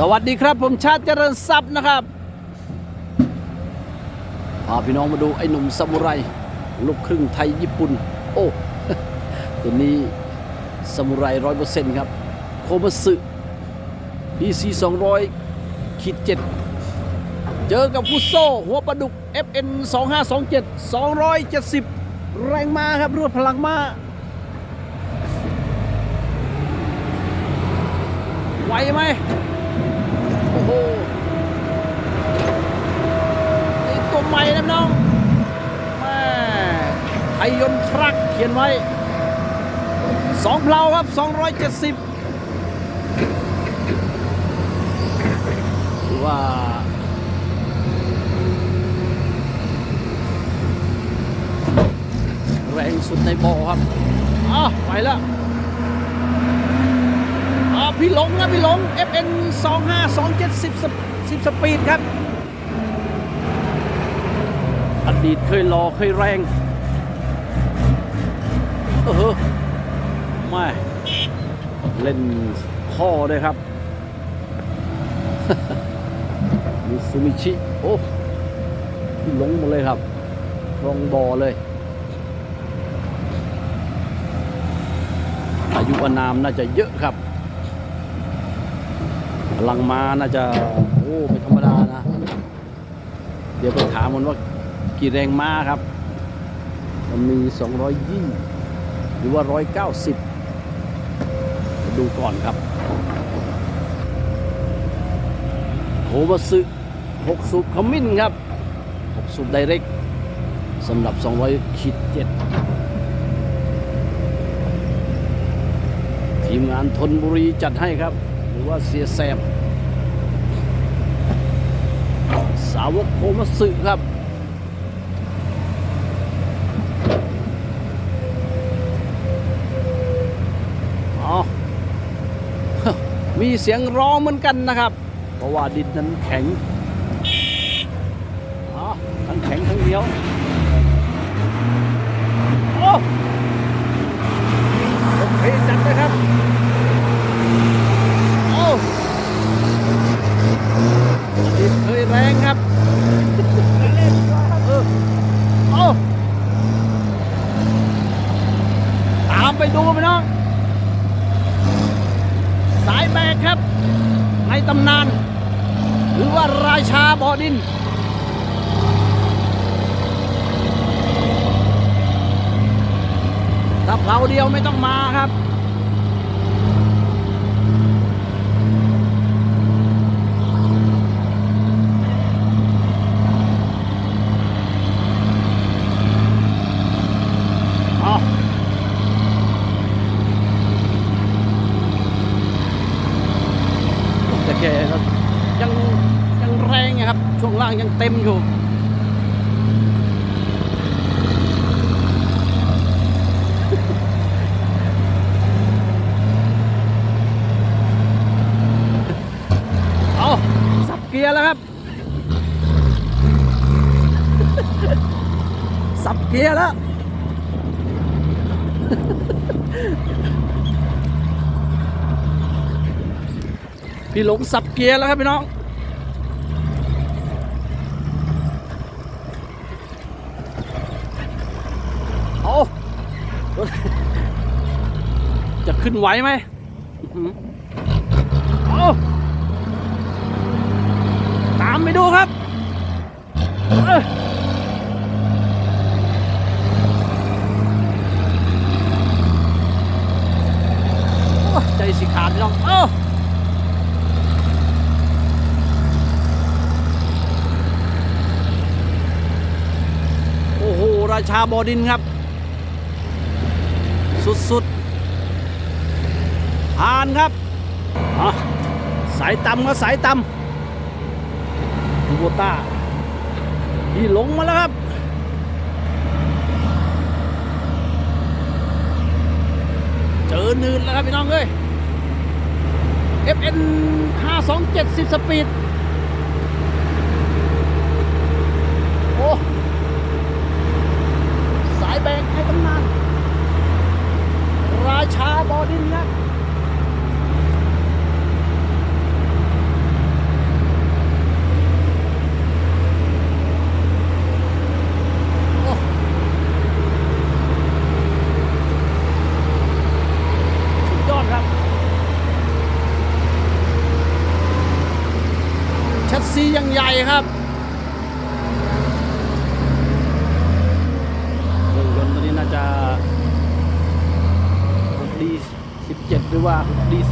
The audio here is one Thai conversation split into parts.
สวัสดีครับผมชาติเจริญทรัพย์นะครับพาพี่น้องมาดูไอ้หนุ่มซามูไรลูกครึ่งไทยญี่ปุ่น โอ้ตัวนี้ซามูไรร้อยเปอร์เซ็นต์ครับ โคมาสึ DC 200ขีดเจ็ดเจอกับฟุโซหัวปลาดุก FN 2527 270 แรงมาครับรวดพลังมาไหวไหม โอ้นี่ตัวใหม่นะน้องแม่ไทยนต์ทรัคเขียนไว้สองเพลาครับ 270ือว่าแรงสุดในบ่อครับ อ้าไปแล้ว พี่หลงนะพี่หลง FN 2 5 2 7 10 10สปีดครับ อดีตเคยรอเคยแรงเออไม่เล่นข้อด้วยครับมิซูมิชิโอ้พี่หลงหมดเลยครับรองบอเลย อายุอานามน่าจะเยอะครับ พลังมาน่าจะโอ้ไม่ธรรมดานะ เดี๋ยวไปถามมันว่ากี่แรงม้าครับ มันมี 220 หรือว่า 190มาดูก่อนครับโฮมาสึ6สูบขมิ้นครับ 6 สูบไดเรกสำหรับ 200ขีด7ทีมงานทนบุรีจัดให้ครับ รือว่าเสียแซม สาวกโคมัสึครับอ๋อมีเสียงร้องเหมือนกันนะครับ เพราะว่าดินนั้นแข็งอ๋อทั้งแข็งทั้งเหนียวโอ้เคจัดเลยครับ โอ้อดีตเคยแรงครับเออโอ้ตามไป ดูไปน้อง สายแบกครับ ในตำนาน หรือว่าราชาบ่อดินถ้าเผาเดียวไม่ต้องมาครับ เอาแต่แกก็ยังยังแรงไงครับ ช่วงล่างยัง เต็มอยู่เอาสับเกียร์แล้วครับ สับเกียร์แล้วพี่หลงสับเกียร์แล้วครับพี่น้อง เอา จะขึ้นไหวไหมเอาตามไปดูครับใจสิขาดพี่น้องเอ้าโอ้โห ราชาบอดินครับ สุดๆ ผ่านครับสายต่ำก็สายต่ำคูโบต้าที่หลงมาแล้วครับเจอนืนแล้วครับพี่น้องเอ้ย FN 5270สปีด โอ้ สายแบงให้ตำนาน ราชาบอดินครับ ซียังใหญ่ครับเครื่องยนต์ตัวนี้น่าจะดี17หรือว่าดี16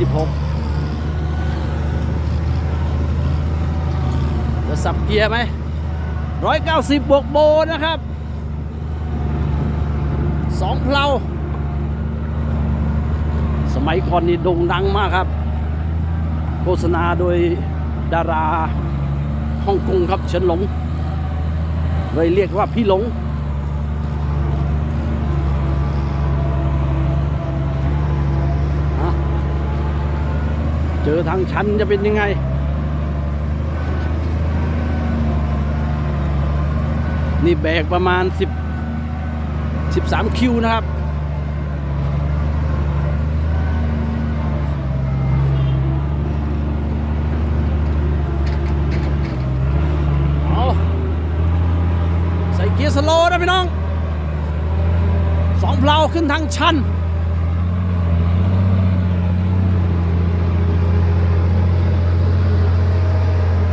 จะสับเกียร์ไหม190บวกโบนะครับสองเพลาสมัยก่อนนี่โด่งดังมากครับ โฆษณาโดยดารา ฮ่องกงครับเฉินหลงเลยเรียกว่าพี่หลง เจอทางชันจะเป็นยังไงนี่แบกประมาณ 10 13 คิวนะครับ เอาใส่เกี ยร์สโลนะพี่น้องสองเพลาขึ้นทางชัน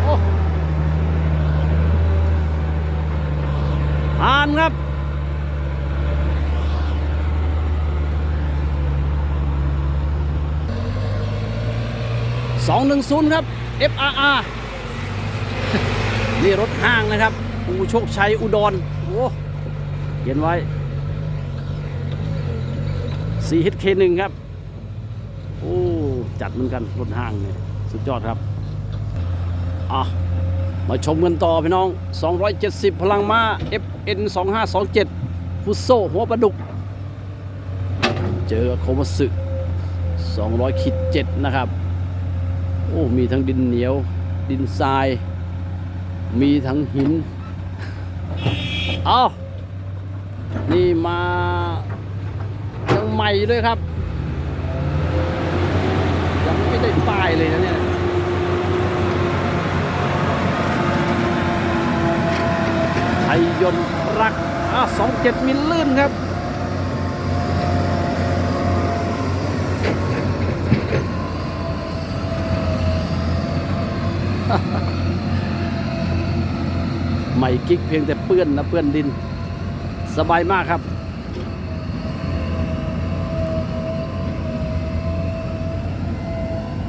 โอ้ผ่านครับสองหนึ่งศูนย์ครับ FRR นี่รถห้างนะครับอูโชคชัยอุดร อ้เขียนไว้ 4HK1 ครับ โอ้ จัดเหมือนกันรถห้างเนี่ยสุดยอดครับ อะ มาชมกันต่อพี่น้อง 270 พลังม้า FN 2527ฟุตโซหัวปลาดุก เจอโคมัสึ200ขีด7นะครับ โอ้ มีทั้งดินเหนียว ดินทราย มีทั้งหิน เอานี่มายังใหม่ด้วยครับ ยังไม่ได้ป้ายเลยนะเนี่ยไทยยนต์รักอะสองเจ็ดมิลลื่นครับ ม่กิ๊กเพียงแต่เปื้อนนะเปื้อนดิน สบายมากครับ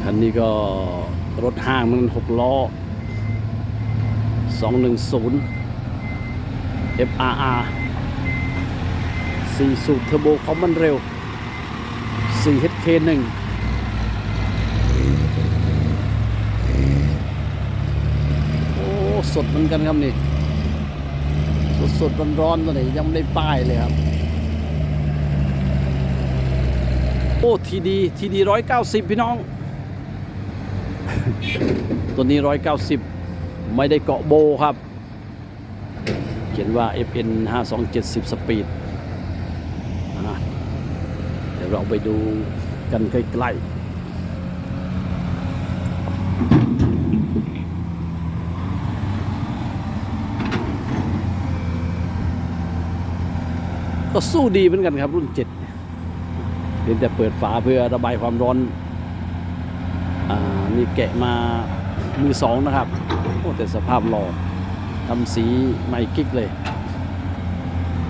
คันนี้ก็รถห้างมันหกล้อ 210 FRR 4 สูบเทอร์โบคอมมันเร็ว 4 HK1 โอ้สดเหมือนกันครับนี่ สดสดร้อนร้อนๆตัวไหนยังไม่ได้ป้ายเลยครับ โอ้ทีดีทีดีร้อยเก้าสิบพี่น้อง ตัวนี้ร้อยเก้าสิบไม่ได้เกาะโบครับ เขียนว่า FN 5270สปีดอะเดี๋ยวเราไปดูกันใกล้ๆ ก็สู้ดีเหมือนกันครับ รุ่น7เพียงแต่เปิดฝาเพื่อระบายความร้อนอ่านี่แกะมามือสองนะครับโอ้แต่สภาพหล่อทำสีไม่กิ๊กเลย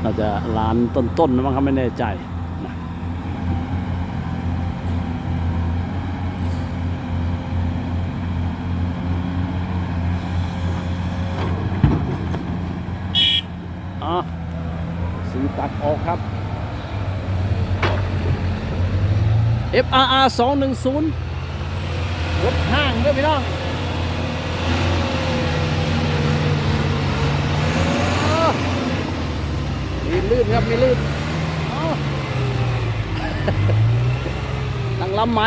น่าจะล้านต้นๆนะมั้งครับไม่แน่ใจนะอะสี ตัดออกครับ FRR 210รถห้างด้วยพี่น้องอ้าวมีลื่นครับมีลื่นอ้าวตั้งลำไหม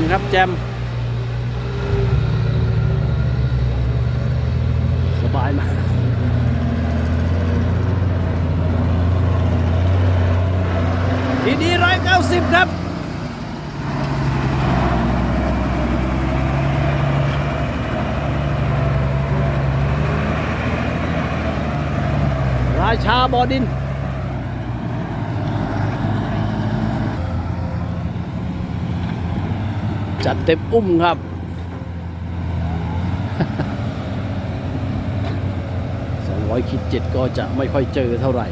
มครับแจมสบายมากทีนี้ร้อยเก้าสิบครับราชาบอดิน จัดเต็มอุ้มครับ 200คิดเจ็ดก็จะไม่ค่อยเจอเท่าไหร่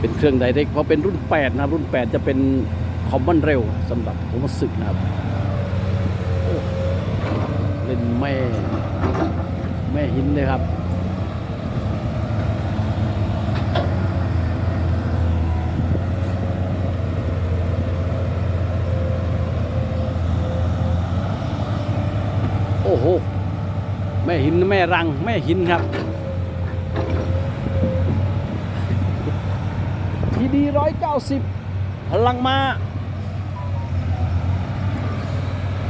เป็นเครื่องไดเรกเพราะเป็นรุ่น 8 นะครับ รุ่น 8 จะเป็นคอมมอนเร็วสำหรับผมสึกนะครับ เล่นแม่แม่หินเลยครับ แม่รังแม่หินครับทีดีร้อยเก้าสิบพลังมา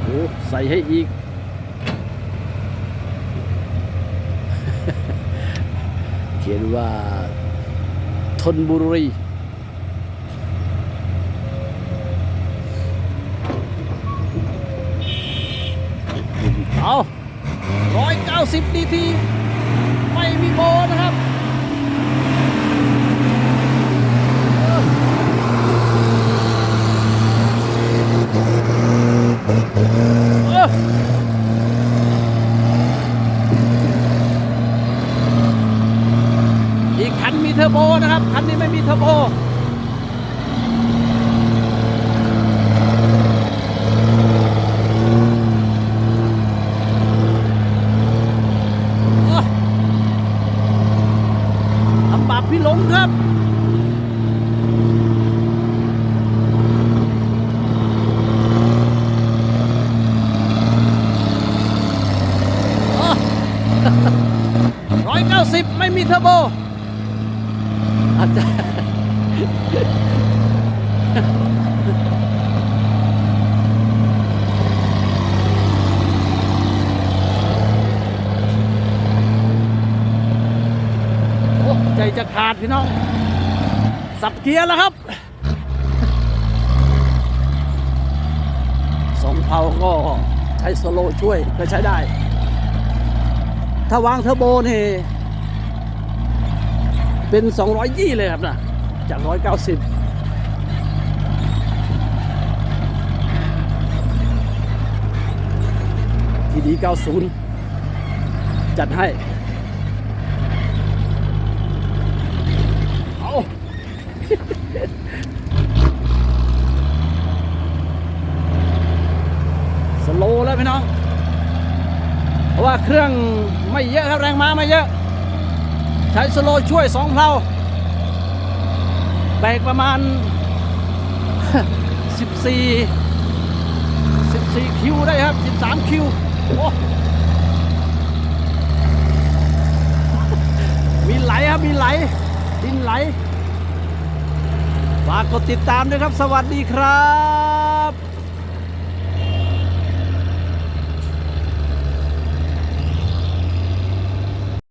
โอ้ใส่ให้อีก เขียนว่าทนบุรีเอา。 90ทีไม่มีโบนะครับอีกคันมีเทอร์โบนะครับ คันนี้ไม่มีเทอร์โบ พี่หลงครับร้อยเก้าสิบไม่มีเทอร์โบอาจจะ โอ้ใจจะขาดพี่น้อง สับเกียร์แล้วครับสองเผาก็ใช้โซโลช่วยก็ใช้ได้ ถ้าวางเทอร์โบนี่เป็น220เลยครับนะจาก 190 ทีดี 90 จัดให้ เอา ส พี่น้องเพราะว่าเครื่องไม่เยอะครับแรงม้าไม่เยอะ ใช้สโลช่วยสองเพลาแบกประมาณ 14 14 คิวได้ครับ 13 คิวมีไหลครับ มีไหล ดินไหลฝากกดติดตามด้วยครับ สวัสดีครับ